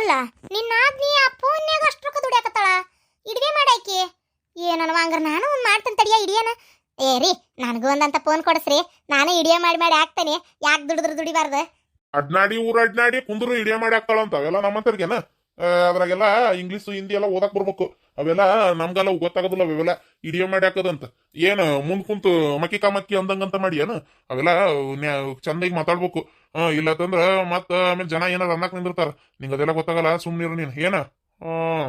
ಅಲ್ಲ, ನಿನ್ನ ಆದ್ನಿ ಆ ಫೋನ್ಯಾಗ ಅಷ್ಟು ರೊಕ್ಕ ದುಡಿಯಾಕತ್ತಾಳ? ಇಡ್ವೆ ಮಾಡಾಕಿ? ಏನನ್ನ ಹಂಗಾರ ನಾನು ಒಂದು ಮಾಡ್ತೇನೆ ತಡಿಯ ಇಡಿಯನ? ಏ, ರೀ, ನನಗೂ ಒಂದಂತ ಫೋನ್ ಕೊಡಿಸ್ರಿ. ನಾನು ಇಡಿಯ ಮಾಡಿ ಮಾಡಿ ಹಾಕ್ತೇನೆ. ಯಾಕೆ ದುಡಿದ್ರು ದುಡಿಬಾರ್ದು? ಅಡ್ನಾಡಿ ಊರ ಅಡ್ನಾಡಿ ಕುಂದ್ರು ಇಡಿಯ ಮಾಡಿ ಹಾಕ್ತಾಳ ಅಂತ. ಅವೆಲ್ಲ ನಮ್ಮಂತರ್ಗೆನ ಅದ್ರಾಗೆಲ್ಲ ಇಂಗ್ಲೀಷ್ ಹಿಂದಿ ಎಲ್ಲ ಓದಕ್ ಬರ್ಬೇಕು. ಅವೆಲ್ಲ ನಮ್ಗೆಲ್ಲ ಗೊತ್ತಾಗೋದಿಲ್ಲ ಅವೆಲ್ಲ ಇಡಿಯ ಮಾಡಿ ಹಾಕೋದಂತ. ಏನು, ಮುಂದ್ ಕುಂತು ಮಕ್ಕಿ ಕಾಮಕ್ಕಿ ಅಂದಂಗಂತ ಮಾಡಿ ಏನು ಅವೆಲ್ಲ ಚಂದಾಗಿ ಮಾತಾಡ್ಬೇಕು. ಆ, ಇಲ್ಲತ್ತಂದ್ರ ಮತ್ತ ಆಮೇಲೆ ಜನ ಏನಾರ ಅನ್ನಕ್ ನಿಂದಿರ್ತಾರ. ನಿಂಗ ಅದೆಲ್ಲ ಗೊತ್ತಾಗಲ್ಲ ಸುಮ್ನಿರು ನೀನ್. ಏನ? ಹ್ಮ್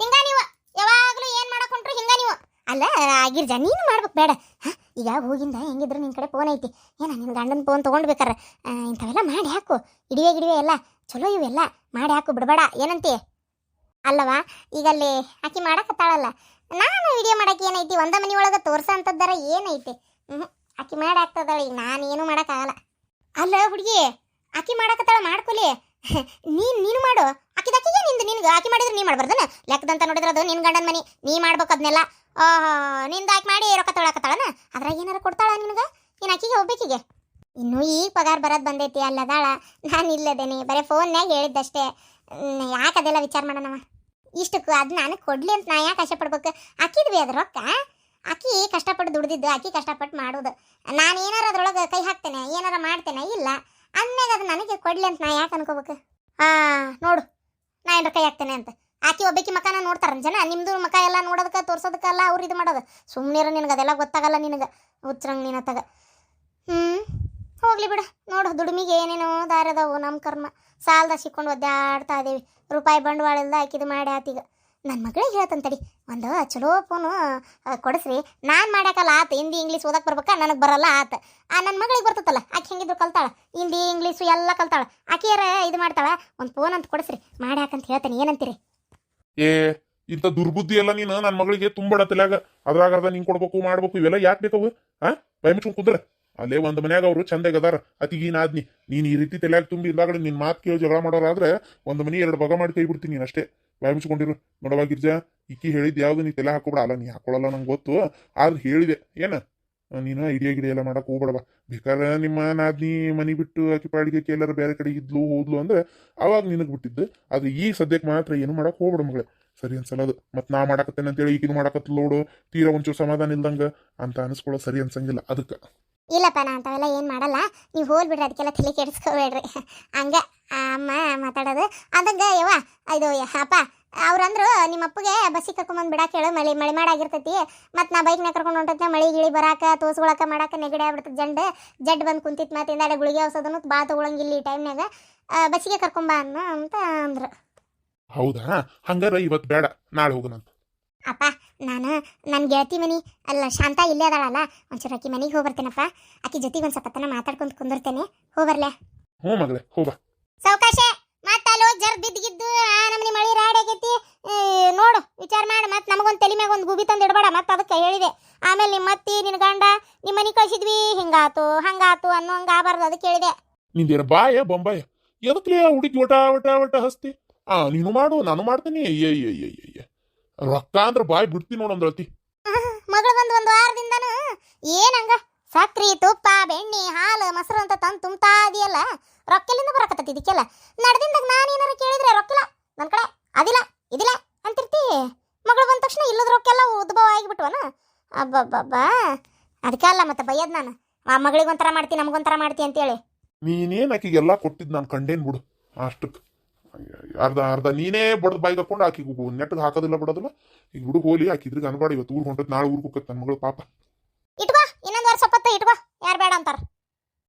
ಹಿಂಗ ನೀವು. ಯಾವಾಗ್ಲೂ ಏನ್ ಮಾಡಕ್ ಹೊಂಟ್ರು ನೀವು. ಅಲ್ಲ ಆಗಿರ್ಜ ನೀನು ಮಾಡ್ಬೇಕು ಬೇಡ. ಹ? ಈಗ ಹೋಗಿಂದ ಹೆಂಗಿದ್ರು ನಿನ್ ಕಡೆ ಫೋನ್ ಐತಿ. ಏನ ನಿನ್ ಗಂಡನ ಫೋನ್ ತಗೊಂಡ್ಬೇಕಾರ? ಇಂಥವೆಲ್ಲ ಮಾಡಿ ಹಾಕು. ಇಡಿವೆ ಗಿಡಿವೆ ಎಲ್ಲ. ಚಲೋ ಇವೆಲ್ಲ ಮಾಡಿ ಹಾಕು ಬಿಡಬೇಡ. ಏನಂತಿ? ಅಲ್ಲವಾ? ಈಗ ಅಲ್ಲಿ ಆಕಿ ಮಾಡಕತ್ತಾಳಲ್ಲ. ನಾನು ವಿಡಿಯೋ ಮಾಡಕ್ಕೆ ಏನೈತಿ? ಒಂದ ಮನಿ ಒಳಗೆ ತೋರ್ಸ ಅಂತದ್ದಾರ ಏನೈತಿ? ಹ್ಞೂ ಆಕಿ ಮಾಡಿ ಹಾಕ್ತದಾಳ. ಈಗ ನಾನು ಏನು ಮಾಡಕ್ಕಾಗಲ್ಲ ಅಲ್ಲ ಹುಡುಗಿ, ಆಕಿ ಮಾಡಕತ್ತಾಳ ಮಾಡ್ಕೊಲಿ. ನೀನ್, ನೀನು ಮಾಡು. ಆಕಿದಾಕಿಗೆ ನಿಂದು, ನಿನ್ಗೆ. ಆಕಿ ಮಾಡಿದ್ರೆ ನೀ ಮಾಡ್ಬಾರ್ದನ? ಲೆಕ್ಕದಂತ ನೋಡಿದ್ರೆ ಅದು ನಿನ್ ಗಂಡನ ಮನಿ. ನೀ ಮಾಡ್ಬೇಕು ಅದನ್ನೆಲ್ಲ ನಿಂದ ಆಕಿ ಮಾಡಿ ರೊಕ್ಕ ತೊಳಕತ್ತಾಳನ ಅದ್ರಾಗ ಏನಾರ ಕೊಡ್ತಾಳ ನಿನಗೆ? ನೀನು ಆಕಿಗೆ ಹೋಗ್ಬೇಕಿಗೆ ಇನ್ನು ಈಗ ಪಗಾರ ಬರೋದು ಬಂದೈತಿ, ಅಲ್ಲದಾಳ. ನಾನು ಇಲ್ಲದೇನಿ. ಬರೀ ಫೋನ್ನಾಗ ಹೇಳಿದ್ದಷ್ಟೇ. ಯಾಕೆ ಅದೆಲ್ಲ ವಿಚಾರ ಮಾಡೋಣವ? ಇಷ್ಟಕ್ಕೂ ಅದು ನಾನು ಕೊಡ್ಲಿ ಅಂತ ನಾ ಯಾಕೆ ಆಸೆ ಪಡ್ಬೇಕು? ಆಕಿದ್ವಿ ಅದ್ರ ರೊಕ್ಕ? ಆಕಿ ಕಷ್ಟಪಟ್ಟು ದುಡ್ದಿದ್ದು, ಆಕಿ ಕಷ್ಟಪಟ್ಟು ಮಾಡೋದು ನಾನು ಏನಾರ ಅದ್ರೊಳಗೆ ಕೈ ಹಾಕ್ತೇನೆ, ಏನಾರ ಮಾಡ್ತೇನೆ, ಇಲ್ಲ. ಅಂದ್ಮ್ಯಾಗ ಅದು ನನಗೆ ಕೊಡ್ಲಿ ಅಂತ ನಾ ಯಾಕೆ ಅನ್ಕೋಬೇಕು? ಹಾ ನೋಡು, ನಾ ಏನಾರ ಕೈ ಹಾಕ್ತೇನೆ ಅಂತ. ಆಕಿ ಒಬ್ಬಾಕಿ ಮಕಾನ ನೋಡ್ತಾರ ಜನ ನಿಮ್ಮದು ಮಕ ಎಲ್ಲ ನೋಡೋದಕ್ಕೆ, ತೋರ್ಸೋದಕ್ಕೆಲ್ಲ ಅವ್ರು ಇದು ಮಾಡೋದು. ಸುಮ್ಮನಿರು ನಿನಗೆ, ಅದೆಲ್ಲ ಗೊತ್ತಾಗಲ್ಲ ನಿನಗೆ. ಹುಚ್ರಂಗ್ ನೀನ ತಗ ಹ್ಞೂ ಹೋಗ್ಲಿ ಬಿಡು. ನೋಡು, ದುಡಿಮಿಗೆ ಏನೇನೋ ದಾರದವು ನಮ್ಮ ಕರ್ಮ. ಸಾಲದ ಸಿಕ್ಕೊಂಡು ಒದ್ದಾಡ್ತಾ ಇದ್ದೀವಿ ರೂಪಾಯಿ ಬಂಡವಾಳ ಇಲ್ದ ಆಕಿದು ಮಾಡಿ ಆತೀಗ ನನ್ನ ಮಗಳಿಗೆ ಹೇಳ್ತಂತಡಿ, ಒಂದು ಚಲೋ ಫೋನು ಕೊಡಿಸ್ರಿ. ನಾನು ಮಾಡ್ಯಾಕಲ್ಲ ಆತ. ಹಿಂದಿ, ಇಂಗ್ಲೀಷ್ ಓದಕ್ಕೆ ಬರ್ಬೇಕಾ, ನನಗೆ ಬರಲ್ಲ ಆತ. ಆ ನನ್ನ ಮಗಳಿಗೆ ಬರ್ತತಲ್ಲ, ಆಕೆ ಹೆಂಗಿದ್ರು ಕಲ್ತಾಳೆ. ಹಿಂದಿ, ಇಂಗ್ಲೀಷು ಎಲ್ಲ ಕಲ್ತಾಳೆ. ಆಕೆಯರ ಇದು ಮಾಡ್ತಾಳ? ಒಂದು ಫೋನ್ ಅಂತ ಕೊಡಿಸ್ರಿ. ಮಾಡ್ಯಾಕಂತ ಹೇಳ್ತೇನೆ. ಏನಂತೀರಿ? ಏ, ಇಂಥ ದುರ್ಬುದ್ಧಿ ಎಲ್ಲ ನೀನು ನನ್ನ ಮಗಳಿಗೆ ತುಂಬಡ ತಲ್ಯಾಗ. ಅದ್ರಾಗ ಅರ್ಧ ನಿಂಗೆ ಕೊಡ್ಬೇಕು, ಮಾಡ್ಬೇಕು, ಇವೆಲ್ಲ ಯಾಕೆ ಬೇಕವು ಹಾ ಬೈ ಕುದ್ರೆ ಕುಂದ್ರ. ಅಲ್ಲೇ ಒಂದು ಮನ್ಯಾಗ ಅವರು ಚಂದಾಗ ಅದಾರ. ಅತಿಗೆ ನಾದ್ನಿ ನೀನು ಈ ರೀತಿ ತಲೆಯಾಗಿ ತುಂಬಿ ಇಲ್ಲಾಗಡೆ ನಿನ್ನ ಮಾತು ಕೇಳಿ ಜಗಳ ಮಾಡೋರಾದ್ರೆ ಒಂದು ಮನೆ ಎರಡು ಬಗ ಮಾಡಿ ಕೈ ಬಿಡ್ತೀನಿ ನೀನು ಅಷ್ಟೇ. ಬಾಯ್ ಮುಚ್ಕೊಂಡಿರು ನೋಡವಾ ಗಿರ್ಜಾ ಇಕ್ಕಿ ಹೇಳಿದ್ದು ಯಾವ್ದು ನೀ ತಲೆ ಹಾಕೋಬೇಡ. ಅಲ್ಲ, ನೀ ಹಾಕೊಳ್ಳಲ್ಲ ನಂಗೆ ಗೊತ್ತು. ಆದ್ರೆ ಹೇಳಿದೆ. ಏನ? ನೀನು ಐಡಿಯಾ ಗಿಡಿ ಎಲ್ಲ ಮಾಡಕ್ ಹೋಗ್ಬೇಡವ ಬೇಕಾದ್ರೆ ನಿಮ್ಮ ನಾದ್ನಿ ಮನಿ ಬಿಟ್ಟು ಆಕಿ ಪಾಡಿಗೆ ಎಲ್ಲರ ಬೇರೆ ಕಡೆ ಇದ್ಲು, ಹೋದ್ಲು ಅಂದ್ರೆ ಅವಾಗ ನಿನಗ್ ಬಿಟ್ಟಿದ್ದು. ಅದು ಈ ಸದ್ಯಕ್ಕೆ ಮಾತ್ರ ಏನು ಮಾಡಕ್ ಹೋಗ್ಬೇಡ ಮಗಳೇ. ಸರಿ ಅನ್ಸಲ್ಲದು ಮತ್ತು ನಾ ಮಾಡಕತ್ತೇನೆ ಅಂತೇಳಿ ಈಗಿನ ಮಾಡಕತ್ ನೋಡು. ತೀರಾ ಒಂಚೂರು ಸಮಾಧಾನ ಇಲ್ದಂಗೆ ಅಂತ ಅನಿಸ್ಕೊಳ್ಳೋ ಸರಿ ಅನ್ಸಂಗಿಲ್ಲ. ಅದಕ್ಕೆ ಇಲ್ಲಪ್ಪ ನಾ ಅಂಥವೆಲ್ಲ ಏನು ಮಾಡಲ್ಲ. ನೀವು ಹೋಗ್ಬಿಡ್ರಿ ಅದಕ್ಕೆಲ್ಲ ತಲೆ ಕೆಡಿಸ್ಕೋಬೇಡ್ರಿ. ಹಂಗೆ ಅಮ್ಮ ಮಾತಾಡೋದು. ಅದಂಗ ಯವ್ವ ಇದು ಅಪ್ಪ ಅವ್ರಂದ್ರು ನಿಮ್ಮ ಅಪ್ಪಗೆ ಬಸ್ಸಿಗೆ ಕರ್ಕೊಂಬಂದು ಬಿಡಾಕ ಹೇಳು ಮಳೆ ಮಳೆ ಮಾಡಾಗಿರ್ತೈತಿ ಮತ್ತು ನಾ ಬೈಕ್ನಾಗ ಕರ್ಕೊಂಡು ಹೊಂಟೈತೆ ಮಳೆ ಗಿಳಿ ಬರಾಕ ತೋಸ್ಕೊಳಕ ಮಾಡಾಕ ನೆಗಡಿ ಆಗ್ಬಿಡ್ತದೆ ಜಂಡ. ಜಡ್ ಬಂದು ಕುಂತಿತ್ತು ಮತ್ತೆ ಇಂದಾಡೆ ಗುಳಿಗೆ ಹೊಸದನ್ನು ಬಾ ತಗೊಳಂಗಿಲ್ಲ ಈ ಟೈಮ್ನಾಗ ಬಸ್ಸಿಗೆ ಕರ್ಕೊಂಬ ಅನ್ನ ಅಂತ ಅಂದ್ರು. ಹೌದಾ? ಹಂಗಾರ ಇವತ್ತು ಬೇಡ ನಾಳೆ ಹೋಗೋಣ ಅಪ್ಪ ನಾನು ನನ್ನ ಗೆಳತಿ ಮನಿ ಅಲ್ಲ ಶಾಂತ ಇಲ್ಲೇ ಅದಾಳಲ್ಲ ಒಂಚೂರು ಆಕಿ ಮನೆಗೆ ಹೋಗಿ ಬರ್ತೇನಪ್ಪ ಆಕಿ ಜೊತೆಗೆ ಒಂದು ಸ್ವಲ್ಪ ಮಾತಾಡ್ಕೊಂಡು ಕುಂದಿರ್ತೇನೆ. ಹೋಗ್ಬರ್ಲೆ. ಹ್ಞೂ ಮಗಳೇ ಹೋಗ ಸಾವಕಾಶ ಮತ್ತ ಅಲ್ಲೋ ಜರ್ ಬಿದ್ದಿದ್ದು ಆ ನಮ್ಮನೆ ಮಳಿ ರಾಡ್ ಆಗೈತಿ. ನೋಡು ವಿಚಾರ ಮಾಡಿ ಮತ್ತೆ ನಮಗೊಂದು ತಲೆ ಮ್ಯಾಗ ಒಂದು ಗುಬಿ ತಂದು ಇಡಬೇಡ ಮತ್ತೆ ಅದಕ್ಕೆ ಹೇಳಿದೆ. ಆಮೇಲೆ ನಿಮ್ಮ ಅತ್ತಿ ನಿನ್ನ ಗಂಡ ನಿಮ್ಮ ಮನೆ ಕಳಿಸಿದ್ವಿ ಹಿಂಗಾತು ಹಂಗಾತು ಅನ್ನೋ ಹಂಗೆ ಆಗಬಾರ್ದು ಅದಕ್ಕೆ ಹೇಳಿದೆ. ನಿಂದೇನು ಬಾಯ ಬೊಂಬಾಯ? ಎದಕ್ಲೇ ಹುಡುಗಿ ಒಟ ಒಟ ಒಟ ಹಸ್ತಿ? ಆ ನೀನು ಮಾಡು ನಾನು ಮಾಡ್ತೀನಿ ಅಯ್ಯ ಅಯ್ಯ, ಅಯ್ಯ ರೊಕ್ಕ ಅಂದ್ರೆ ಬಾಯ್ ಬಿಡ್ತೀನಿ ನೋಡಂದ್ರ ಅಳ್ತಿ ಮಗಳು ಬಂದು ಒಂದು ವಾರದಿಂದನು ಏನಂಗ ಸಕ್ರಿ ತುಪ್ಪ ಬೆಣ್ಣೆ ಹಾಲು ಮೊಸರು ಅಂತ ತಂದು ತುಂಬ್ತಾ ಇದೆಯಲ್ಲ ರೊಕ್ಕಲಿಂದ ಬರಕತ್ತೈತಿ ಇದಕ್ಕೆಲ್ಲ. ನಡೆದಿಂದಾಗ ನಾನು ಏನಾರು ಕೇಳಿದ್ರೆ ರೊಕ್ಕಿಲ್ಲ ನನ್ನ ಕಡೆ ಅದಿಲ್ಲ ಇದಿಲ್ಲ ಅಂತಿರ್ತಿ. ಮಗಳು ಬಂದ ತಕ್ಷಣ ಇಲ್ಲದ ರೊಕ್ಕೆಲ್ಲ ಉದ್ಭವ ಆಗಿಬಿಟ್ವನ ಅಬ್ಬಬ್ಬಬ್ಬಾ. ಅದಕ್ಕೆ ಅಲ್ಲ ಮತ್ತೆ ಬಯ್ಯದ್ ನಾನು. ಆ ಮಗಳಿಗೊಂಥರ ಮಾಡ್ತಿ ನಮಗೊಂಥರ ಮಾಡ್ತಿ ಅಂತೇಳಿ. ನೀನೇನು ಆಕೆಗೆಲ್ಲ ಕೊಟ್ಟಿದ್ ನಾನು ಕಂಡೇನ್ ಬಿಡು. ಅಷ್ಟಕ್ಕೆ ಅರ್ಧ ಅರ್ಧ ನೀನೇ ಬಡ್ದು ಬಾಯಿ ತಕೊಂಡು ಆಕಿ ನೆಟ್ಟಗೆ ಹಾಕೋದಿಲ್ಲ ಬಿಡೋದಿಲ್ಲ? ಈಗ ಹುಡುಗ ಹೋಲಿ ಆಕಿ ಇದ್ರಿಗೆ ಅನ್ಬಾಡಿ ಇವತ್ತು ಊರ್ ಹೊಂಟದ್ ನಾಳೆ ಊರ್ ಹೋಗತ್ತೆ ನನ್ನ ಮಗಳು ಪಾಪ. ಇಟ್ಕೋ ಇನ್ನೊಂದು ವರ್ಷ ಪತ್ತೆ ಇಟ್ಕೋ ಯಾರು ಬೇಡ ಅಂತಾರ.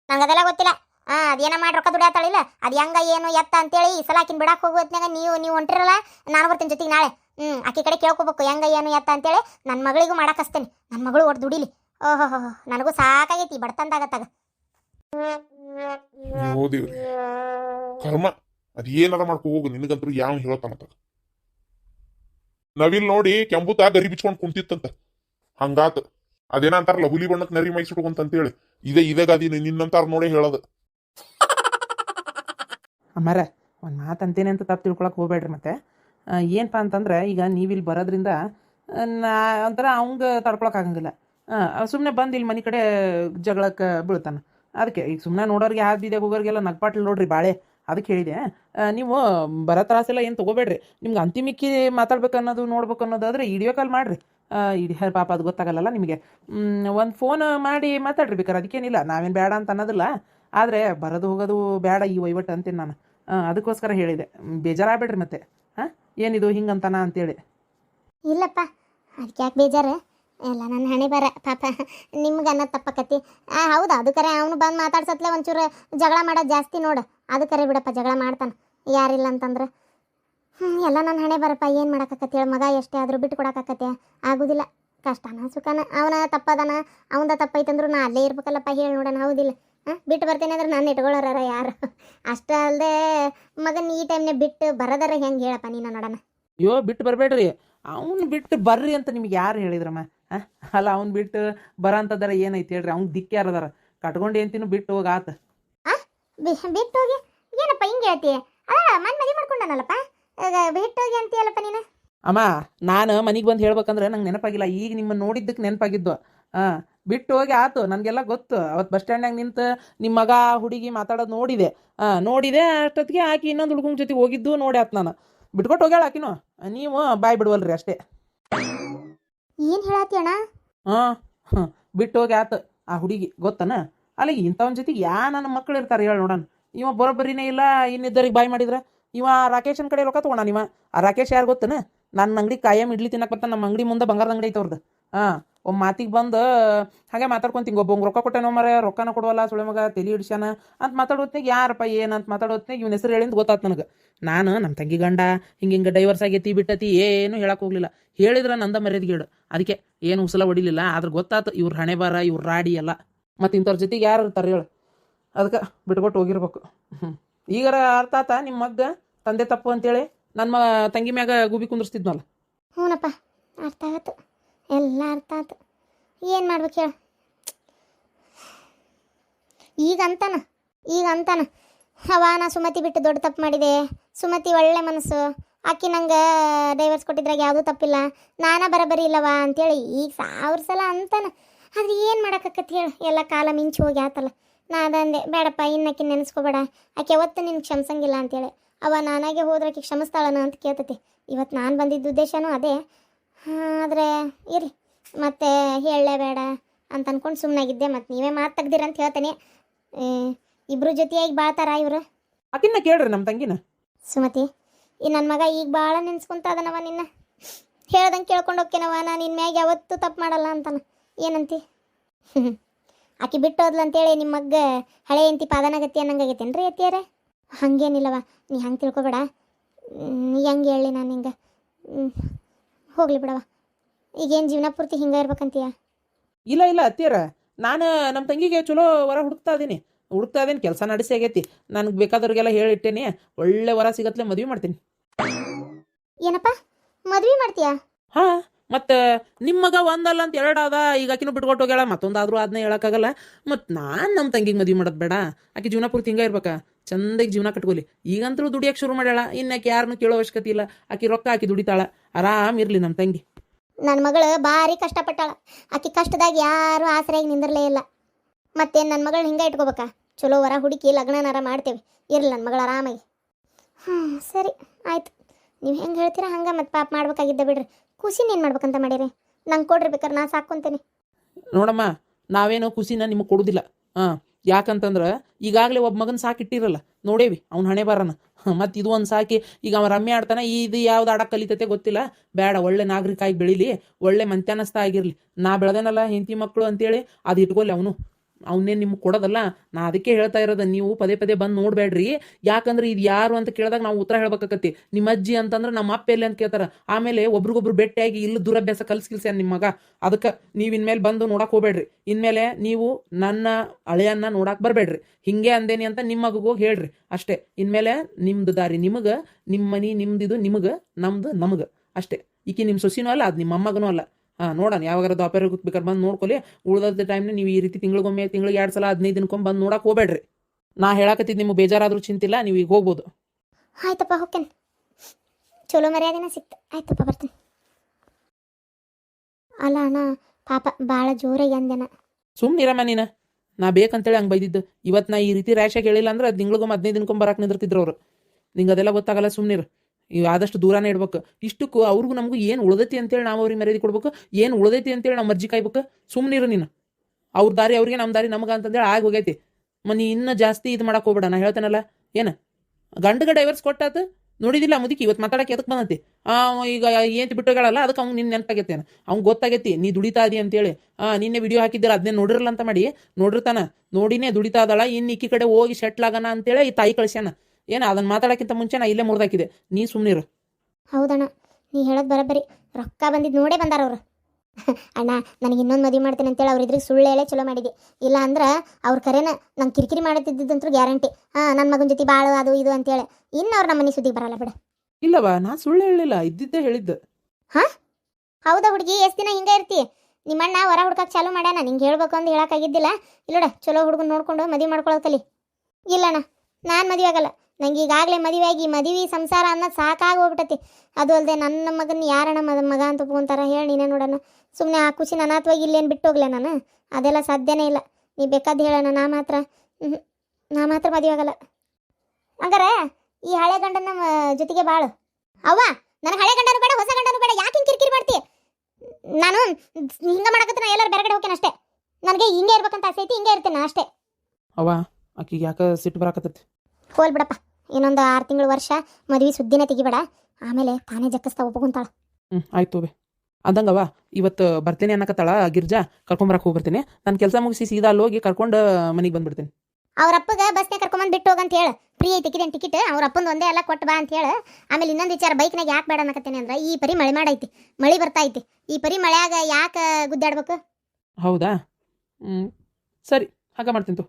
ನಂಗೆ ಅದೆಲ್ಲ ಗೊತ್ತಿಲ್ಲ. ಆ ಅದೇನ ಮಾಡಿ ರೊಕ್ಕ ದುಡಿಯಾತಾಳಿಲ್ಲ? ಅದು ಹೆಂಗ ಏನು ಎತ್ತ ಅಂತೇಳಿ ಈ ಸಲ ಆಕಿನ ಬಿಡಕ್ ಹೋಗೋತ್ನಾಗ ನೀವು ನೀವು ಹೊಂಟಿರಲ್ಲ ನಾನು ಬರ್ತೀನಿ ಜೊತೆಗೆ ನಾಳೆ. ಹ್ಮ್ ಆಕಿ ಕಡೆ ಕೇಳ್ಕೊಬೇಕು ಹೆಂಗ ಏನು ಎತ್ತ ಅಂತೇಳಿ ನನ್ನ ಮಗಳಿಗೂ ಮಾಡಕ್ ಹಸ್ತೇನೆ ನನ್ನ ಮಗಳು ಒಟ್ಟು ದುಡಿಲಿ. ಓಹೋ ನನಗೂ ಸಾಕಾಗೈತಿ ಬಡತಂದಾಗತ್ತಾಗ ಕರ್ಮ. ಅದ್ ಏನಾರ ಮಾಡ್ಕೊ ಹೋಗು, ನಿನಗಂತೂ ಯಾವ ಹೇಳ್ತಾನಂತ ನವಿಲ್ ನೋಡಿ ಕೆಂಬುತ ಗರಿ ಬಿಚ್ಕೊಂಡು ಕುಂತಿತ್ತಂತ. ಹಂಗಾತ. ಅದೇನ ಅಂತಾರಲ್ಲ ಹುಲಿ ಬಣ್ಣಕ್ ನರಿ ಮೈಸಿಟ್ಕೊಂತ ಅಂತೇಳಿ ಇದೇ ಇದೇ ಗಾದಿ ನಿನ್ನಂತಾರ ನೋಡೇ ಹೇಳೋದು. ಅಮ್ಮಾರ, ಒಂದು ಮಾತು ಅಂತೇನೆ ಅಂತ ತಪ್ಪು ತಿಳ್ಕೊಳಕ್ ಹೋಗ್ಬೇಡ್ರಿ ಮತ್ತೆ. ಏನಪ್ಪ ಅಂತಂದ್ರೆ, ಈಗ ನೀವಿಲ್ಲಿ ಬರೋದ್ರಿಂದ ನಾ ಒಂಥರ ಅವಂಗ ತಡ್ಕೊಳಕ್ಕಾಗಂಗಿಲ್ಲ ಸುಮ್ಮನೆ ಬಂದು ಇಲ್ಲಿ ಮನೆ ಕಡೆ ಜಗಳಕ್ಕೆ ಬೀಳ್ತಾನ. ಅದಕ್ಕೆ, ಈಗ ಸುಮ್ಮನೆ ನೋಡೋರಿಗೆ ಬೀದಾಗ ಹೋಗೋರಿಗೆಲ್ಲ ನಗ್ಪಾಟ್ಲಿ ನೋಡ್ರಿ ಬಾಳೆ. ಅದಕ್ಕೆ ಹೇಳಿದೆ ನೀವು ಬರೋ ತ್ರಾಸೆಲ್ಲ ಏನು ತೊಗೋಬೇಡ್ರಿ. ನಿಮ್ಗೆ ಅಂತಿಮಿಕ್ಕಿ ಮಾತಾಡ್ಬೇಕು ಅನ್ನೋದು ನೋಡ್ಬೇಕು ಅನ್ನೋದಾದರೆ ವಿಡಿಯೋ ಕಾಲ್ ಮಾಡಿರಿ ಇಡೀ ಪಾಪ ಅದು ಗೊತ್ತಾಗಲ್ಲಲ್ಲ ನಿಮಗೆ. ಒಂದು ಫೋನ್ ಮಾಡಿ ಮಾತಾಡ್ರಿ ಬೇಕಾರೆ, ಅದಕ್ಕೇನಿಲ್ಲ. ನಾವೇನು ಬೇಡ ಅಂತ ಅನ್ನೋದಿಲ್ಲ. ಆದರೆ ಬರೋದು ಹೋಗೋದು ಬೇಡ ಈ ವಹಿವಾಟು ಅಂತೀನಿ ನಾನು. ಅದಕ್ಕೋಸ್ಕರ ಹೇಳಿದೆ. ಬೇಜಾರಾಗ್ಬೇಡ್ರಿ ಮತ್ತೆ. ಹಾಂ ಏನಿದು ಹಿಂಗಂತಾನ ಅಂತೇಳಿ. ಇಲ್ಲಪ್ಪ ಅದಕ್ಕೆ ಯಾಕೆ ಬೇಜಾರು? ಎಲ್ಲ ನನ್ನ ಹಣೆ ಬರ, ಪಾಪ. ನಿಮ್ಗೆ ಅನ್ನೋ ತಪ್ಪಕತಿ ಹೌದಾ, ಅದು ಕರೆ, ಅವನು ಬಂದು ಮಾತಾಡ್ಸತ್ಲೆ ಒಂಚೂರು ಜಗಳ ಮಾಡೋದು ಜಾಸ್ತಿ ನೋಡು. ಅದು ಕರೆ ಬಿಡಪ್ಪ, ಜಗಳ ಮಾಡ್ತಾನೆ. ಯಾರಿಲ್ಲ ಅಂತಂದ್ರೆ ಹ್ಞೂ ಎಲ್ಲ ನನ್ನ ಹಣೆ ಬರಪ್ಪ, ಏನು ಮಾಡೋಕ್ಕಾಕತಿ ಹೇಳಿ, ಮಗ ಎಷ್ಟೇ ಆದರೂ ಬಿಟ್ಟು ಕೊಡೋಕ್ಕಾಕತ್ತೆ, ಆಗೋದಿಲ್ಲ. ಕಷ್ಟನ ಸುಖನ, ಅವನ ತಪ್ಪದನ, ಅವಂದ ತಪ್ಪೈತಂದ್ರು ನಾ ಅಲ್ಲೇ ಇರ್ಬೇಕಲ್ಲಪ್ಪ, ಹೇಳಿ ನೋಡೋಣ, ಹೌದಿಲ್ಲ. ಹಾಂ, ಬಿಟ್ಟು ಬರ್ತೇನೆ ಅಂದ್ರೆ ನಾನು ಇಟ್ಕೊಳ್ಳೋರ ಯಾರು? ಅಷ್ಟೇ ಅಲ್ಲದೆ ಮಗನ ಈ ಟೈಮ್ನೆ ಬಿಟ್ಟು ಬರೋದರ ಹೆಂಗೆ ಹೇಳಪ್ಪ ನೀನು ನೋಡೋಣ? ಅಯ್ಯೋ, ಬಿಟ್ಟು ಬರಬೇಡ್ರಿ. ಅವ್ನು ಬಿಟ್ಟು ಬರ್ರಿ ಅಂತ ನಿಮ್ಗೆ ಯಾರು ಹೇಳಿದ್ರಮ್ಮ? ಹಾಂ? ಅಲ್ಲ, ಅವ್ನು ಬಿಟ್ಟು ಬರೋಂಥದ್ದಾರ ಏನೈತೆ ಹೇಳ್ರಿ? ಅವ್ನು ದಿಕ್ಕ ಯಾರದಾರ ಕಟ್ಕೊಂಡು ಏನ್ತಿನೂ ಬಿಟ್ಟು ಹೋಗಿ ಆತ. ಬಿ- ಬಿಟ್ಟು ಹೋಗಿ ಏನಪ್ಪ ಹಿಂಗೆ ಹೇಳ್ತಿ? ಅಲ್ಲ ಮನ್ ಮದಿ ಮಾಡ್ಕೊಂಡನಲ್ಲಪ್ಪ? ಈಗ ಬಿಟ್ಟು ಹೋಗಿ ಅಂತೀಯಲ್ಲಪ್ಪ ನೀನು? ಅಮ್ಮ ನಾನು ಮನೆಗೆ ಬಂದು ಹೇಳ್ಬೇಕಂದ್ರೆ ನಂಗೆ ನೆನಪಾಗಿಲ್ಲ. ಈಗ ನಿಮ್ಮ ನೋಡಿದ್ದಕ್ಕೆ ನೆನಪಾಗಿದ್ದು ಹಾಂ ಬಿಟ್ಟು ಹೋಗಿ ಆತು ನನಗೆಲ್ಲ ಗೊತ್ತು. ಅವತ್ತು ಬಸ್ ಸ್ಟ್ಯಾಂಡ್ನಾಗ ನಿಂತು ನಿಮ್ಮ ಮಗ ಹುಡುಗಿ ಮಾತಾಡೋದು ನೋಡಿದೆ. ಹಾಂ ನೋಡಿದೆ ಅಷ್ಟೊತ್ತಿಗೆ ಆಕಿ ಇನ್ನೊಂದು ಹುಡುಗನ ಜೊತೆ ಹೋಗಿದ್ದು ನೋಡಿ ಆತು ನಾನು. ಬಿಟ್ಕೊಟ್ಟು ಹೋಗ್ಯಾಳ ಆಕಿನೋ. ನೀವು ಬಾಯ್ ಬಿಡುವಲ್ರಿ ಅಷ್ಟೇ. ಏನು ಹೇಳತ್ತಿ ಅಣ್ಣ? ಹಾಂ ಹಾಂ ಬಿಟ್ಟು ಹೋಗಿ ಆತು ಆ ಹುಡುಗಿ. ಗೊತ್ತನ? ಅಲ್ಲಿಗೆ ಇಂಥವನ ಜೊತೆಗೆ ಯಾ ನನ್ನ ಮಕ್ಳು ಇರ್ತಾರೆ ಹೇಳಿ ನೋಡೋಣ. ಇವ ಬರೋಬ್ಬರಿನೇ ಇಲ್ಲ ಇನ್ನಿದ್ದರಿಗೆ ಬಾಯ್ ಮಾಡಿದ್ರ? ಇವ ರಾಕೇಶನ್ ಕಡೆ ರೊಕ್ಕ ತೊಗೊಂಡ ಇವ? ಆ ರಾಕೇಶ್ ಯಾರು ಗೊತ್ತನ? ನನ್ನ ಅಂಗಡಿ ಕಾಯಂ ಇಡ್ಲಿ ತಿನ್ನಕ್ಕೆ ಬರ್ತಾನೆ ನಮ್ಮ ಅಂಗಡಿ ಮುಂದೆ ಬಂಗಾರದ ಅಂಗಡಿ ಐತೆ ಅವ್ರದ್ದು ಹಾಂ ಒಮ್ಮ ಮಾತಿಗೆ ಬಂದು, ಹಾಗೆ ಮಾತಾಡ್ಕೊಂತೀನಿ ಒಬ್ಬಂಗೆ ರೊಕ್ಕ ಕೊಟ್ಟೆನೋ ಮರ ರೊಕ್ಕನ ಕೊಡುವಲ್ಲ ಸುಳೆ ಮಗ, ತಲೆ ಹಿಡ್ಸ್ಯಾನ? ಅಂತ ಮಾತಾಡೋತ್ನಾಗ ಯಾರಪ್ಪ ಏನಂತ ಮಾತಾಡೋತ್ನಾಗ ಇವ್ನ ಹೆಸರು ಹೇಳಿಂದ ಗೊತ್ತಾತ್ ನನಗೆ. ನಾನು ನಮ್ಮ ತಂಗಿ ಗಂಡ, ಹಿಂಗೆ ಹಿಂಗೆ ಡೈವರ್ಸ್ ಆಗೈತಿ, ಬಿಟ್ಟತಿ, ಏನು ಹೇಳಕ್ಕೆ ಹೋಗ್ಲಿಲ್ಲ. ಹೇಳಿದ್ರೆ ನಂದ ಮರ್ಯಾದಗೇಡು ಅದಕ್ಕೆ ಏನು ಉಸಲ ಹೊಡಿಲಿಲ್ಲ, ಆದ್ರೆ ಗೊತ್ತಾತು ಇವ್ರ ಹಣೆ ಬಾರ ಇವ್ರ ರಾಡಿ ಎಲ್ಲ. ಮತ್ತು ಇಂಥವ್ರ ಜೊತೆಗೆ ಯಾರು ಇರ್ತಾರೆ ಹೇಳು. ಅದಕ್ಕೆ ಬಿಟ್ಕೊಟ್ಟು ಹೋಗಿರ್ಬೇಕು. ಹ್ಞೂ ಈಗಾರ ಅರ್ಥ ಆತ ನಿಮ್ಮ ಮಗ್ಗ ತಂದೆ ತಪ್ಪು ಅಂತೇಳಿ ನನ್ನ ಮ ತಂಗಿ ಮ್ಯಾಗ ಗುಬಿ ಕುಂದ್ರಿಸ್ತಿದ್ನಲ್ಲ. ಹ್ಞೂನಪ್ಪ ಅರ್ಥ ಆಯ್ತು ಎಲ್ಲ ಅರ್ಥ ಆಯ್ತು ಏನು ಮಾಡ್ಬೇಕು ಹೇಳು. ಈಗ ಅಂತಾನ ಈಗ ಅಂತಾನ ಅವ ನಾ ಸುಮತಿ ಬಿಟ್ಟು ದೊಡ್ಡ ತಪ್ಪು ಮಾಡಿದೆ. ಸುಮತಿ ಒಳ್ಳೆ ಮನಸ್ಸು. ಆಕಿ ನಂಗೆ ಡೈವರ್ಸ್ ಕೊಟ್ಟಿದ್ರಾಗ ಯಾವುದೂ ತಪ್ಪಿಲ್ಲ. ನಾನಾ ಬರಬರಿ ಇಲ್ಲವಾ ಅಂತೇಳಿ ಈಗ ಸಾವಿರ ಸಲ ಅಂತಾನ. ಆದ್ರೆ ಏನು ಮಾಡೋಕ್ಕತ್ತಿ ಹೇಳು? ಎಲ್ಲ ಕಾಲ ಮಿಂಚು ಹೋಗಿ ಆತಲ್ಲ. ನಾ ಅದಂದೆ ಬೇಡಪ್ಪ ಇನ್ನಕ್ಕೆ ನೆನೆಸ್ಕೋಬೇಡ. ಆಕೆ ಯಾವತ್ತು ನಿನ್ನ ಕ್ಷಮಿಸಂಗಿಲ್ಲ ಅಂತೇಳಿ. ಅವ ನಾನಾಗೆ ಹೋದ್ರೆ ಆಕೆ ಕ್ಷಮಿಸ್ತಾಳನ ಅಂತ ಕೇಳ್ತತಿ. ಇವತ್ತು ನಾನು ಬಂದಿದ್ದ ಉದ್ದೇಶನೂ ಅದೇ. ಆದರೆ ಇರಿ ಮತ್ತೆ ಹೇಳಲೇ ಬೇಡ ಅಂತ ಅಂದ್ಕೊಂಡು ಸುಮ್ಮನಾಗಿದ್ದೆ ಮತ್ತು ನೀವೇ ಮಾತು ತೆಗ್ದಿರಂತ ಹೇಳ್ತೇನೆ. ಇಬ್ಬರು ಜೊತೆಯಾಗಿ ಬಾಳ್ತಾರ ಇವರು? ಅದನ್ನ ಕೇಳ್ರಿ ನಮ್ಮ ತಂಗಿನ. ಸುಮತಿ ಈ ನನ್ನ ಮಗ ಈಗ ಭಾಳ ನೆನ್ಸ್ಕೊಂತ ಅದನವ ನಿನ್ನ. ಹೇಳ್ದಂಗೆ ಕೇಳ್ಕೊಂಡು ಹೋಗ್ತೇನವ. ನಾನು ಇನ್ಮ್ಯಾಗ ಮ್ಯಾಗ ಯಾವತ್ತೂ ತಪ್ಪು ಮಾಡಲ್ಲ ಅಂತಾನ. ಏನಂತಿ? ಆಕಿ ಬಿಟ್ಟು ಹೋದ್ಲು ಅಂತೇಳಿ ನಿಮ್ಮ ಮಗ್ಗ ಹಳೆ ಎಂತಿ ಪಾದನಗತಿ ಅನ್ನಂಗಾಗೈತೇನ್ರಿ ಎತ್ತಿಯಾರ ಹಂಗೇನಿಲ್ಲವ ನೀ ಹಂಗೆ ತಿಳ್ಕೊಬೇಡ. ಹೆಂಗೆ ಹೇಳಿ ನಾನು ಹಿಂಗೆ ಹೋಗ್ಲಿ ಬಿಡವ ಈಗೇನು ಜೀವನ ಪೂರ್ತಿ ಹಿಂಗೆ ಇರ್ಬೇಕಂತೀಯ? ಇಲ್ಲ ಇಲ್ಲ ಅತ್ತಿಯರ ನಾನು ನಮ್ಮ ತಂಗಿಗೆ ಚಲೋ ವರ ಹುಡುಕ್ತಾ ಇದ್ದೀನಿ ಹುಡುಕ್ತಾ ಇದ್ದೀನಿ ಕೆಲಸ ನಡೆಸಿ ಆಗೈತಿ. ನನಗೆ ಬೇಕಾದವ್ರಿಗೆಲ್ಲ ಹೇಳಿಟ್ಟೇನಿ. ಒಳ್ಳೆ ವರ ಸಿಗತ್ಲೆ ಮದುವೆ ಮಾಡ್ತೀನಿ. ಏನಪ್ಪ ಮದ್ವೆ ಮಾಡ್ತೀಯಾ? ಹಾಂ. ಮತ್ತು ನಿಮ್ಮ ಮಗ ಒಂದಲ್ಲ ಅಂತ ಎರಡು ಅದ ಈಗ ಆಕಿನೂ ಬಿಟ್ಕೊಟ್ಟು ಹೋಗ್ಯಾಳ, ಮತ್ತೊಂದಾದ್ರೂ ಅದನ್ನ ಹೇಳಕ್ಕಾಗಲ್ಲ. ಮತ್ತು ನಾನು ನಮ್ಮ ತಂಗಿಗೆ ಮದುವೆ ಮಾಡೋದು ಬೇಡ. ಆಕೆ ಜೀವನ ಪೂರ್ತಿ ಹಿಂಗೆ ಇರ್ಬೇಕಾ. ಚಂದಾಗಿ ಜೀವನ ಕಟ್ಕೊಲಿ. ಈಗಂತರೂ ದುಡಿಯೋಕೆ ಶುರು ಮಾಡ್ಯಾಳ. ಇನ್ನಾಕೆ ಯಾರನ್ನೂ ಕೇಳೋ ಅವಶ್ಯಕತೆ ಇಲ್ಲ. ಆಕಿ ರೊಕ್ಕ ಹಾಕಿ ದುಡಿತಾಳ. ಆರಾಮ್ ಇರಲಿ ನಮ್ಮ ತಂಗಿ. ನನ್ನ ಮಗಳು ಭಾರಿ ಕಷ್ಟಪಟ್ಟಾಳ. ಆಕಿ ಕಷ್ಟದಾಗ ಯಾರೂ ಆಸರೆಯಾಗಿ ನಿಂದಿರಲೇ ಇಲ್ಲ. ಮತ್ತೇನು ನನ್ನ ಮಗಳು ಹಿಂಗೆ ಇಟ್ಕೋಬೇಕಾ? ಚಲೋ ವರ ಹುಡುಕಿ ಲಗ್ನನಾರ ಮಾಡ್ತೇವೆ. ಇರಲಿ ನನ್ನ ಮಗಳು ಆರಾಮಾಗಿ. ಹಾಂ, ಸರಿ. ಆಯ್ತು. ನೀವು ಹೆಂಗೆ ಹೇಳ್ತೀರಾ ಹಂಗೆ ಮತ್ತೆ ಪಾಪ ಮಾಡ್ಬೇಕಾಗಿದ್ದ ಬಿಡ್ರಿ. ಖುಷಿನ ಏನು ಮಾಡ್ಬೇಕಂತ ಮಾಡಿರಿ? ನಂಗೆ ಕೊಡ್ರಿ ಬೇಕಾರೆ, ನಾ ಸಾಕೊಂತೇನೆ. ನೋಡಮ್ಮ, ನಾವೇನು ಖುಷಿನ ನಿಮಗೆ ಕೊಡುದಿಲ್ಲ. ಹಾಂ, ಯಾಕಂತಂದ್ರೆ ಈಗಾಗಲೇ ಒಬ್ಬ ಮಗನ ಸಾಕಿಟ್ಟಿರಲ್ಲ ನೋಡೇವಿ ಅವ್ನ ಹಣೆ ಬರನ. ಮತ್ತು ಇದು ಒಂದು ಸಾಕಿ, ಈಗ ಅವ ರಮ್ಯ ಆಡ್ತಾನೆ ಇದು ಯಾವ್ದು ಆಡ ಕಲಿತತೆ ಗೊತ್ತಿಲ್ಲ. ಬೇಡ ಒಳ್ಳೆ ನಾಗರಿಕ ಆಗಿ ಬೆಳೀಲಿ, ಒಳ್ಳೆ ಮಂತ್ಯಾನಸ್ಥ ಆಗಿರಲಿ. ನಾ ಬೆಳೆದೇನಲ್ಲ ಹೆಂಡತಿ ಮಕ್ಕಳು ಅಂತೇಳಿ, ಅದು ಇಟ್ಕೊಲ್ಲಿ ಅವನು. ಅವನ್ನೇನು ನಿಮ್ಗೆ ಕೊಡೋದಲ್ಲ, ನಾ ಅದಕ್ಕೆ ಹೇಳ್ತಾ ಇರೋದು ನೀವು ಪದೇ ಪದೇ ಬಂದು ನೋಡಬೇಡ್ರಿ ಯಾಕಂದ್ರೆ ಇದು ಯಾರು ಅಂತ ಕೇಳಿದಾಗ ನಾವು ಉತ್ತರ ಹೇಳ್ಬೇಕಾಕತ್ತಿ. ನಿಮ್ಮ ಅಜ್ಜಿ ಅಂತಂದ್ರೆ ನಮ್ಮ ಅಪ್ಪ ಎಲ್ಲಿ? ಅಂತ ಕೇಳ್ತಾರೆ. ಆಮೇಲೆ ಒಬ್ರಿಗೊಬ್ರು ಭೇಟಿಯಾಗಿ ಇಲ್ಲಿ ದುರಭ್ಯಾಸ ಕಲ್ಸ್ಕಿಲ್ಸ ನಿಮ್ಮ ಮಗ? ಅದಕ್ಕೆ ನೀವು ಇನ್ಮೇಲೆ ಬಂದು ನೋಡಕ್ಕೆ ಹೋಗ್ಬೇಡ್ರಿ ಇನ್ಮೇಲೆ ನೀವು ನನ್ನ ಅಳೆಯನ್ನ ನೋಡಕ್ಕೆ ಬರಬೇಡ್ರಿ ಹಿಂಗೆ ಅಂದೇನಿ ಅಂತ ನಿಮ್ಮ ಮಗಗೂ ಹೇಳ್ರಿ. ಅಷ್ಟೇ. ಇನ್ಮೇಲೆ ನಿಮ್ದು ದಾರಿ ನಿಮಗೆ ನಿಮ್ಮ ಮನೆ ಇದು ನಿಮಗೆ, ನಮ್ದು ನಮಗೆ. ಅಷ್ಟೇ. ಈಕೆ ನಿಮ್ಮ ಸೊಸಿನೂ ಅಲ್ಲ, ಅದು ನಿಮ್ಮ ಮೊಮ್ಮಗನೂ ಅಲ್ಲ. ನೋಡೋಣ. ಯಾವಾಗಾರ ದ್ವಾಪರ ಬೇಕಾದ್ರೆ ಬಂದು ನೋಡ್ಕೊಲಿ ಉಳ್ದದ ಟೈಮ್ನ ನೀವು ಈ ರೀತಿ ತಿಂಗಳಿಗೊಮ್ಮೆ ತಿಂಗಳಿಗೆ ಎರಡು ಸಲ ಹದಿನೈದು ದಿನಕ್ಕೊಮ್ಮೆ ಬಂದು ನೋಡಕ್ಕೆ ಹೋಗ್ಬೇಡ್ರಿ. ನಾ ಹೇಳಕತ್ತಿದ್ದು ನಿಮ್ಗೆ ಬೇಜಾರಾದ್ರೂ ಚಿಂತಿಲ್ಲ ನೀವು ಈಗ ಹೋಗ್ಬೋದು. ಆಯ್ತಪ್ಪ ಹೋಗ್ತೇನೆ. ಚಲೋ ಮರ್ಯಾದೆನ ಸಿಕ್ತು. ಆಯ್ತಪ್ಪ ಬರ್ತೀನಿ. ಅಲ್ಲ ಅಣ್ಣ ಪಾಪ ಭಾಳ ಜೋರಾಗಿ ಅಂದೆನ ಸುಮ್ಮನಿರಮ್ಮ ನೀನ. ನಾ ಬೇಕಂತೇಳಿ ಹಂಗೆ ಬೈದಿದ್ದು. ಇವತ್ತು ನಾ ಈ ರೀತಿ ರ್ಯಾಶಾಗಿ ಹೇಳಿಲ್ಲ ಅಂದ್ರೆ ಅದು ತಿಂಗಳಿಗೊಮ್ಮೆ ಹದಿನೈದು ದಿನಕ್ಕೊಮ್ಮೆ ಬರಕ್ಕೆ ನಿಂದಿರ್ತಿದ್ರು ಅವರು. ನಿಂಗೆ ಅದೆಲ್ಲ ಗೊತ್ತಾಗಲ್ಲ ಸುಮ್ಮನಿರು ಇವ್ ಆದಷ್ಟು ದೂರನೇ ಇಡ್ಬೇಕು. ಇಷ್ಟಕ್ಕೂ ಅವ್ರಿಗೂ ನಮಗೂ ಏನು ಉಳ್ದೈತಿ ಅಂತೇಳಿ ನಾವು ಅವ್ರಿಗೆ ಮರ್ಯಾದೆ ಕೊಡ್ಬೇಕು. ಏನು ಉಳ್ದೈತಿ ಅಂತೇಳಿ ನಾವು ಮರ್ಜಿ ಕಾಯ್ಬೇಕು. ಸುಮ್ಮನಿರು ನೀನು. ಅವ್ರ ದಾರಿ ಅವ್ರಿಗೆ ನಮ್ಮ ದಾರಿ ನಮಗೆ ಅಂತಂದೇಳಿ ಆಗಿ ಹೋಗೈತಿ. ಮನಿ ಇನ್ನೂ ಜಾಸ್ತಿ ಇದು ಮಾಡಕ್ಕೆ ಹೋಗ್ಬೇಡ. ನಾ ಹೇಳ್ತೇನಲ್ಲ. ಏನು? ಗಂಡಗ ಡೈವರ್ಸ್ ಕೊಟ್ಟಾತು. ನೋಡಿದಿಲ್ಲ ಮುದುಕಿ ಇವತ್ತು ಮಾತಾಡಕ್ಕೆ ಎದಕ್ಕೆ ಬಂದತಿ? ಆ ಈಗ ಏಂತ ಬಿಟ್ಟುಗಳಲ್ಲ ಅದಕ್ಕೆ ಅವ್ನು ನಿನ್ನ ನೆನಪಾಗೈತೆ ಅವ್ನು ಗೊತ್ತಾಗೈತಿ, ನೀ ದುಡಿತಾ ಅದಿ ಅಂತೇಳಿ. ಆ, ನಿನ್ನೆ ವಿಡಿಯೋ ಹಾಕಿದ್ದೀರ ಅದನ್ನೇ ನೋಡಿರಲ್ಲ ಅಂತ ಮಾಡಿ ನೋಡಿರ್ತಾನ ನೋಡಿನೇ ದುಡಿತಾ ಅದಳ ಇನ್ನು ಈ ಕಡೆ ಹೋಗಿ ಸೆಟ್ಲ್ ಆಗೋಣ ಅಂತೇಳಿ ಈ ತಾಯಿ ಕಳ್ಸ್ಯಾನ. ಏನು ಅದನ್ನ ಮಾತಾಡೋಕ್ಕಿಂತ ಮುಂಚೆ ನಾ ಇಲ್ಲೇ ಮುರಿದಾಕಿದೆ. ನೀ ಸುಮ್ಮನಿರು ಹೌದಣ್ಣ ನೀ ಹೇಳೋದು ಬರೋಬ್ಬರಿ. ರೊಕ್ಕ ಬಂದಿದ್ದು ನೋಡೇ ಬಂದಾರ ಅವರು. ಅಣ್ಣ ನನಗೆ ಇನ್ನೊಂದು ಮದುವೆ ಮಾಡ್ತೀನಿ ಅಂತೇಳಿ ಅವ್ರ ಇದ್ರಿಗೆ ಸುಳ್ಳು ಹೇಳೇ ಚಲೋ ಮಾಡಿದೆ. ಇಲ್ಲ ಅಂದ್ರೆ ಅವ್ರ ಕರೆನ ನಂಗೆ ಕಿರಿಕಿರಿ ಮಾಡುತ್ತಿದ್ದಂತೂ ಗ್ಯಾರಂಟಿ. ಹಾಂ ನನ್ನ ಮಗನ ಜೊತೆ ಬಾಳು ಅದು ಇದು ಅಂತೇಳಿ. ಇನ್ನು ಅವ್ರು ನಮ್ಮ ಮನೆ ಸುದ್ದಿಗೆ ಬರಲ್ಲ ಬಿಡು. ಇಲ್ಲವಾ ನಾ ಸುಳ್ಳು ಹೇಳಿಲ್ಲ ಇದ್ದಿದ್ದೇ ಹೇಳಿದ್ದು. ಹೌದಾ ಹುಡುಗಿ ಎಷ್ಟು ದಿನ ಹಿಂಗೆ ಇರ್ತಿ? ನಿಮ್ಮಣ್ಣ ಹೊರ ಹುಡ್ಕಕ್ಕೆ ಚಾಲು ಮಾಡ್ಯಾನ ನಿಂಗೆ ಹೇಳ್ಬೇಕು ಅಂತ ಹೇಳಕ್ಕಾಗಿದ್ದಿಲ್ಲ ಇಲ್ಲೋಡ ಚಲೋ ಹುಡುಗನ ನೋಡ್ಕೊಂಡು ಮದುವೆ ಮಾಡ್ಕೊಳತ್ತಲ್ಲಿ ಕಲಿ ಇಲ್ಲಣ್ಣ ನಾನು ಮದುವೆ ಆಗಲ್ಲ. ನಂಗೆ ಈಗಾಗಲೇ ಮದುವೆ ಆಗಿ, ಮದುವೆ ಸಂಸಾರ ಅನ್ನೋದು ಸಾಕಾಗಿ ಹೋಗ್ಬಿಟ್ಟತಿ ಅದು ಅಲ್ಲದೆ ನನ್ನ ಮಗನ ಯಾರಣ್ಣ ಮದ ಮಗ ಅಂತ ಒಪ್ಕೊಂತಾರ ಹೇಳಿ ನೀನೇ ನೋಡೋಣ. ಸುಮ್ಮನೆ ಆ ಖುಷಿ ಅನಾಥವಾಗಿ ಇಲ್ಲೇನು ಬಿಟ್ಟು ಹೋಗ್ಲೆ ನಾನು? ಅದೆಲ್ಲ ಸಾಧ್ಯನೇ ಇಲ್ಲ. ನೀ ಬೇಕಾದ ಹೇಳೋಣ, ನಾ ಮಾತ್ರ ನಾ ಮಾತ್ರ ಮದುವೆ ಆಗಲ್ಲ. ಹಂಗಾರೆ ಈ ಹಳೆ ಗಂಡನ ಜೊತೆಗೆ ಬಾಳು. ಅವ್ವ, ನನಗೆ ಹಳೆ ಗಂಡನು ಬೇಡ, ಹೊಸ ಗಂಡನು ಬೇಡ, ಯಾಕೆ ಹಿಂಗೆ ಕಿರಿಕಿರಿ ಮಾಡ್ತಿ? ನಾನು ಹಿಂಗೆ ಮಾಡಕತ್ತ ನಾ ಎಲ್ಲರೂ ಬೇರೆ ಕಡೆ ಹೋಗ್ತೇನೆ ಅಷ್ಟೇ. ನನಗೆ ಹಿಂಗೆ ಇರ್ಬೇಕಂತ ಆಸೆ ಐತಿ, ಹಿಂಗೆ ಇರ್ತೇನೆ ಅಷ್ಟೇ. ಅವ್ವ, ಆಕಿಗೆ ಯಾಕೆ ಸಿಟ್ಟು ಬರಾಕತ್ತೈತಿ? ಹೋಲ್ ಬಿಡಪ್ಪ. ಇನ್ನೊಂದು ಆರು ತಿಂಗಳು ವರ್ಷ ಮದುವೆ ಸುದ್ದಿನ ತೆಗಿಬೇಡ. ಆಮೇಲೆ ತಾನೇ ಜಕ್ಕಸ್ತಾ ಒಪ್ಕೊಂತಾಳ. ಹ್ಞೂ ಆಯ್ತು ಬೇ ಅಂದಂಗವ ಇವತ್ತು ಬರ್ತೇನೆ ಅನ್ನಕತ್ತಾಳ ಗಿರ್ಜಾ ಕರ್ಕೊಂಬರಕ್ಕೆ ಹೋಗ್ಬರ್ತೀನಿ ನಾನು ಕೆಲಸ ಮುಗಿಸಿ ಸೀದಾ ಅಲ್ಲಿ ಹೋಗಿ ಕರ್ಕೊಂಡು ಮನೆಗೆ ಬಂದ್ಬಿಡ್ತೀನಿ. ಅವ್ರ ಅಪ್ಪಗ ಬಸ್ನೇ ಕರ್ಕೊಂಬಂದು ಬಿಟ್ಟು ಹೋಗಂತ ಹೇಳ. ಫ್ರೀ ಐತಿ ಟಿಕೆಟ್ ಟಿಕೆಟ್ ಅವ್ರ ಅಪ್ಪಂದು ಒಂದೇ ಎಲ್ಲ ಕೊಟ್ಟು ಬಾ ಅಂತ ಹೇಳ. ಆಮೇಲೆ ಇನ್ನೊಂದು ವಿಚಾರ ಬೈಕ್ನಾಗ ಯಾಕೆ ಬೇಡ ಅನ್ನಕತ್ತೇನೆ ಅಂದ್ರೆ ಈ ಪರಿ ಮಳೆ ಮಾಡೈತಿ. ಮಳೆ ಬರ್ತಾ ಐತಿ. ಈ ಪರಿ ಮಳೆಯಾಗ ಯಾಕೆ ಗುದ್ದಾಡ್ಬೇಕು? ಹೌದಾ? ಹ್ಞೂ ಸರಿ ಹಾಗೆ ಮಾಡ್ತೀನಿ ತೋ.